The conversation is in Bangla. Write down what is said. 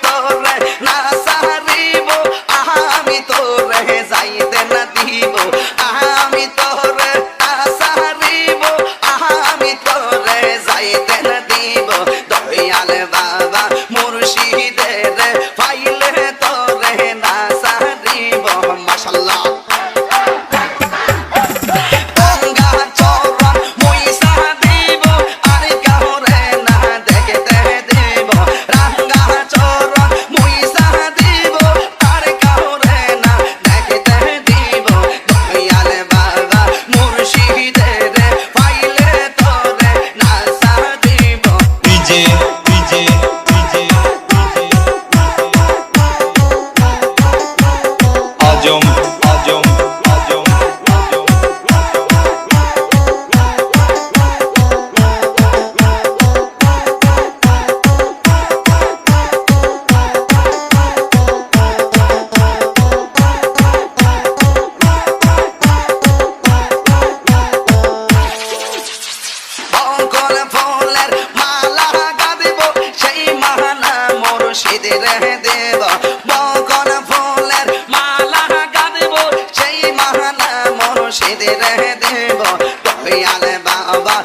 por মোগল ফলের মালা গাদিব, সেই মাহানা মুর্শিদ রেহে দেব। মোগল ফলের মালা গাদিব, সেই মাহানা মুর্শিদ রেহে দেব। দয়াল বাবা